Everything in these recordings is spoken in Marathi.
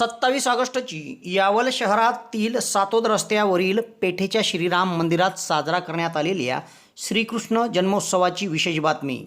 सत्तावीस ऑगस्टची यावल शहरातील सातोद रस्त्यावरील पेठेच्या श्रीराम मंदिरात साजरा करण्यात आलेल्या श्रीकृष्ण जन्मोत्सवाची विशेष बातमी.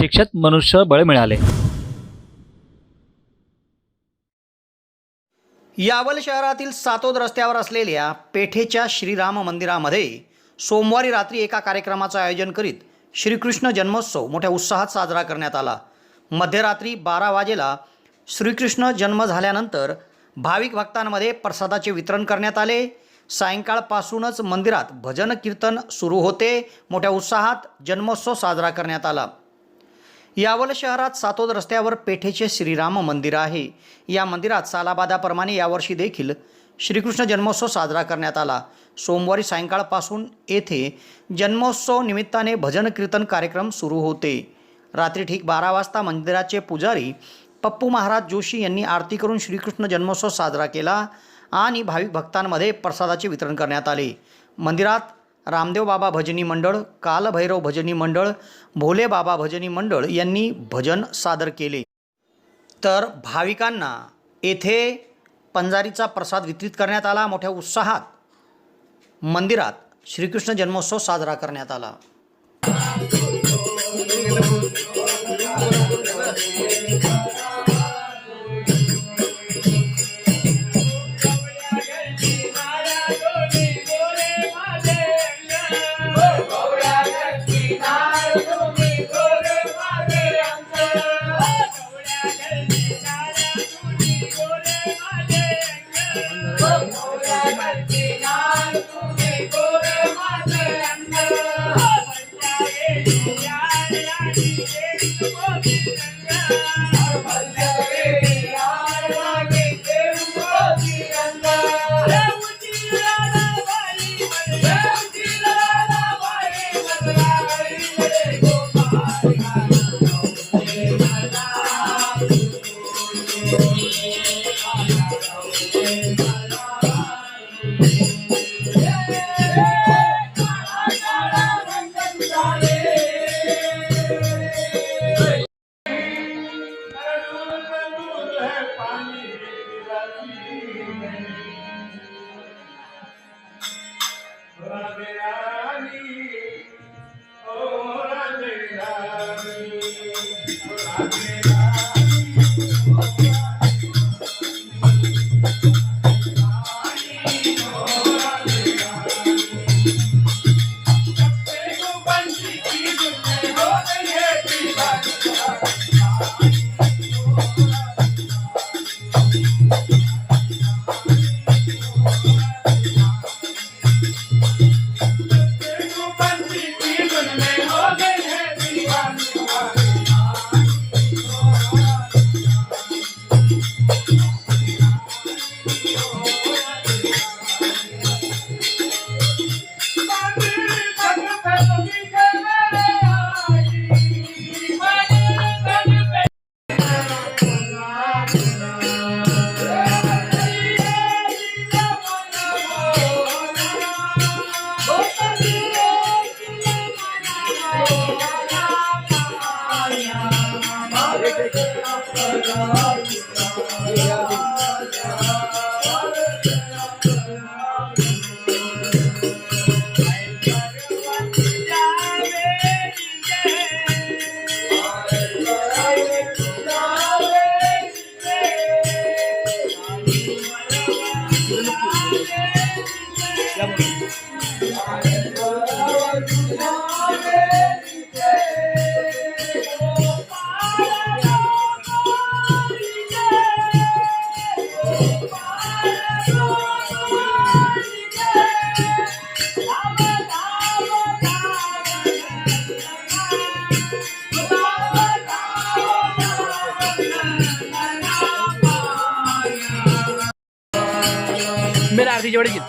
प्रशिक्षित मनुष्यबळ मिळाले. यावल शहरातील सातोद रस्त्यावर असलेल्या पेठेच्या श्रीराम मंदिरामध्ये सोमवारी रात्री एका कार्यक्रमाचं आयोजन करीत श्रीकृष्ण जन्मोत्सव मोठ्या उत्साहात साजरा करण्यात आला. मध्यरात्री बारा वाजेला श्रीकृष्ण जन्म झाल्यानंतर भाविक भक्तांमध्ये प्रसादाचे वितरण करण्यात आले. सायंकाळपासूनच मंदिरात भजन कीर्तन सुरू होते. मोठ्या उत्साहात जन्मोत्सव साजरा करण्यात आला. यावल शहरात सातोद रस्त्यावर पेठेचे श्रीराम मंदिर आहे. या मंदिरात सालाबादाप्रमाणे यावर्षी देखील श्रीकृष्ण जन्मोत्सव साजरा करण्यात आला. सोमवारी सायंकाळपासून येथे जन्मोत्सव निमित्ताने भजन कीर्तन कार्यक्रम सुरू होते. रात्री ठीक बारा वाजता मंदिराचे पुजारी पप्पू महाराज जोशी यांनी आरती करून श्रीकृष्ण जन्मोत्सव साजरा केला आणि भाविक भक्तांमध्ये प्रसादाचे वितरण करण्यात आले. मंदिरात रामदेव बाबा भजनी मंडळ कालभैरव भजनी मंडळ भोले बाबा भजनी मंडळ यांनी भजन सादर केले. तर भाविकांना येथे पंजारीचा प्रसाद वितरित करण्यात आला मोठ्या उत्साहात मंदिरात श्रीकृष्ण जन्मोत्सव साजरा करण्यात आला. पानी അടിക്കും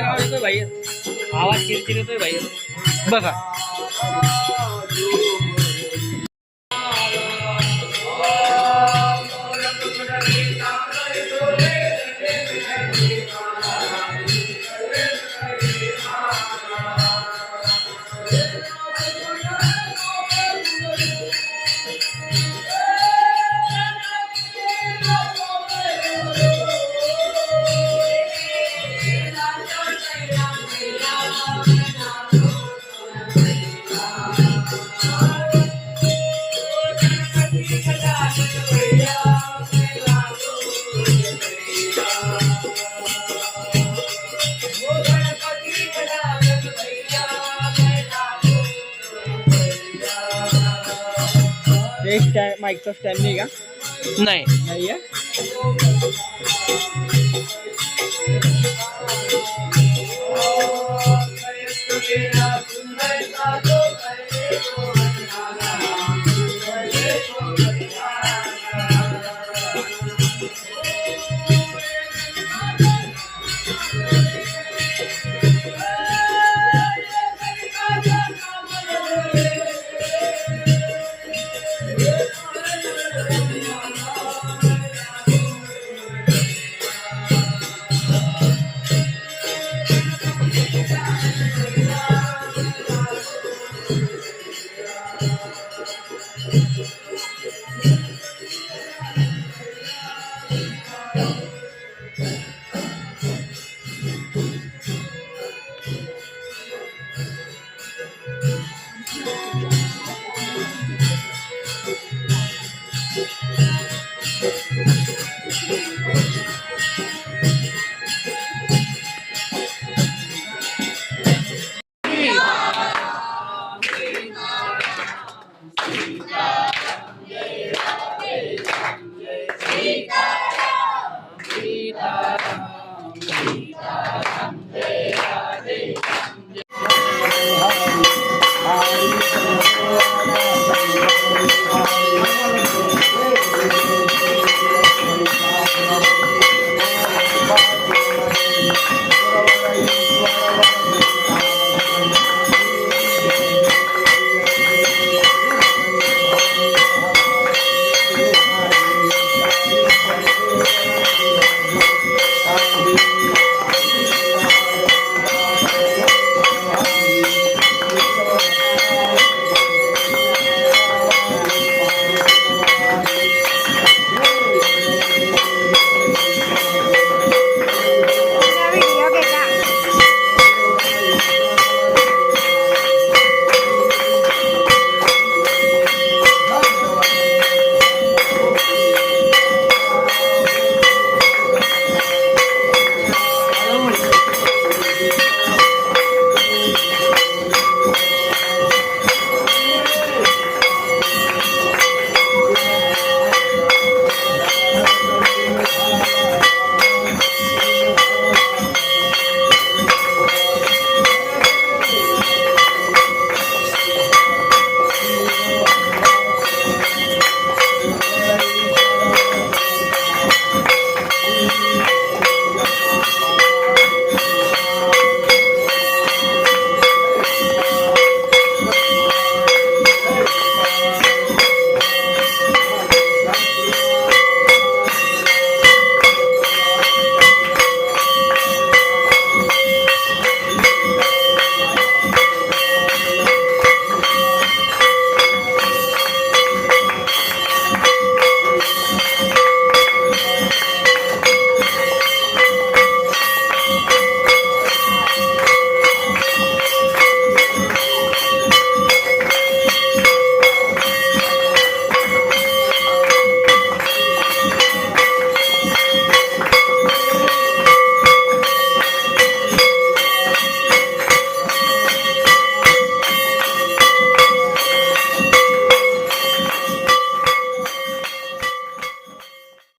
आवाज आवाज चिरचिर येतोय बघा. माईकचा स्टँड नाही का? नाही. नाही